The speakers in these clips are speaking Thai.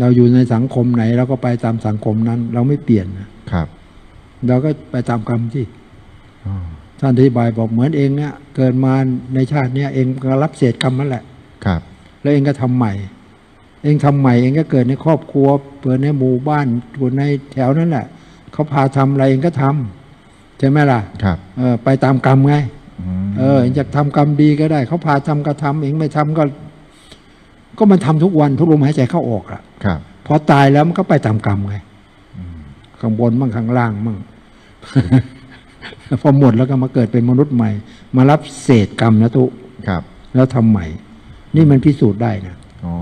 เราอยู่ในสังคมไหนเราก็ไปตามสังคมนั้น เราไม่เปลี่ยนนะครับ เราก็ไปตามกรรมที่อ๋อท่านอธิบายบอกเหมือนเองเนี่ยเกิดมาในชาติเนี้ยเองก็รับเศษกรรมนั่นแหละครับ แล้วเองก็ทำใหม่ เองทำใหม่เองก็เกิดในครอบครัวเกิดในหมู่บ้านเกิดในแถวนั้นแหละเขาพาทำอะไรเองก็ทำใช่ไหมล่ะครับเออไปตามกรรมไงมเออเองจะทำกรรมดีก็ได้ เขาพาทำก็ทำเองไม่ทำก็ ก็มันทำทุกวันทุกลมหายใจเข้าออกอะครับพอตายแล้วมันก็ไปตามกรรมไงข้างบนมั่งข้างล่างมั่งพอหมดแล้วก็มาเกิดเป็นมนุษย์ใหม่ มารับเศษกรรมนะทุกครับ แล้วทำใหม่ นี่มันพิสูจน์ได้นะอ๋อ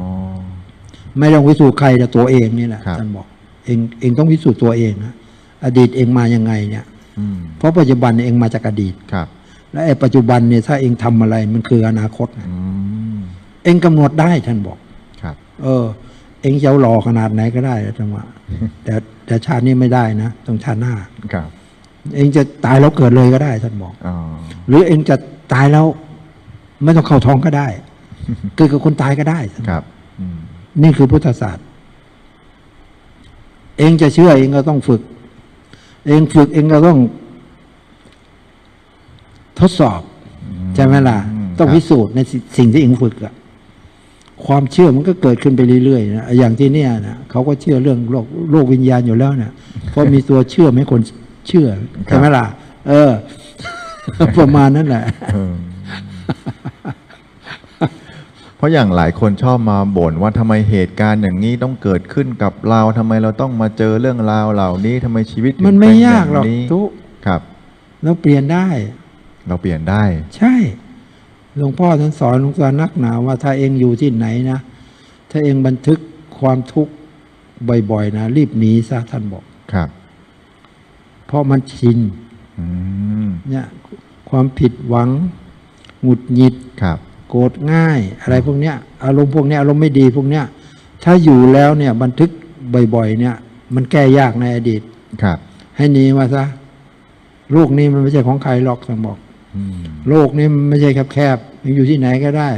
ไม่ต้องพิสูจน์ใครแต่ตัวเองนี่แหละครับท่านบอก เองเองต้องพิสูจน์ตัวเองนะอดีตเองมายังไงเนี่ยอืมเพราะปัจจุบันเองมาจากอดีตครับ และไอ้ปัจจุบันเนี่ยถ้าเองทำอะไรมันคืออนาคตนะอืม เองกำหนดได้ท่านบอก ครับ เออ เองจะเอาหล่อขนาดไหนก็ได้นะจังหวะแต่แต่ชาตินี้ไม่ได้นะต้องชาติหน้าครับ เองจะตายแล้วเกิดเลยก็ได้ท่านบอกอ๋อหรือเองจะตายแล้วไม่ต้องเข้าท้องก็ได้เกิดกับคนตายก็ได้ท่านครับอืมนี่คือพุทธศาสตร์ เองจะเชื่อเองก็ต้องฝึก เองฝึกเองก็ต้อง ทดสอบใช่ไหมล่ะ ต้องพิสูจน์ในสิสิ่งที่เองฝึกอะ ความเชื่อมันก็เกิดขึ้นไปเรื่อยๆนะอย่างที่เนี่ยนะเขาก็เชื่อเรื่องโลกโลกวิญญาณอยู่แล้วนะเพราะมีตัวเชื่อมให้คนเชื่อใช่ไหมล่ะ เออ ประมาณนั้นแหละเออเพราะอย่างหลายคนชอบมาบ่นว่าทำไมเหตุการณ์อย่างนี้ต้องเกิดขึ้นกับเราทำไมเราต้องมาเจอเรื่องราวเหล่านี้ทำไมชีวิตถึงมันไม่เป็นยากหรอกนี้ทุกครับ เราเปลี่ยนได้ เราเปลี่ยนได้ ใช่ หลวงพ่อท่านสอนหลวงตานักหนาว่าถ้าเองอยู่ที่ไหนนะ ถ้าเองบันทึกความทุกข์บ่อยๆนะรีบหนีซะท่านบอกครับ เพราะมันชินอืมเนี่ยความผิดหวังหงุดหงิดครับ โกรธง่าย อะไรพวกเนี้ย อารมณ์พวกเนี้ยอารมณ์ไม่ดีพวกเนี้ย ถ้าอยู่แล้วเนี่ย บันทึกบ่อยๆเนี่ย มันแก้ยากในอดีตครับ ให้หนีมาซะโลกนี้มันไม่ใช่ของใครหรอกท่านบอกอืม โลกนี้ไม่ใช่แคบๆมันอยู่ที่ไหนก็ได้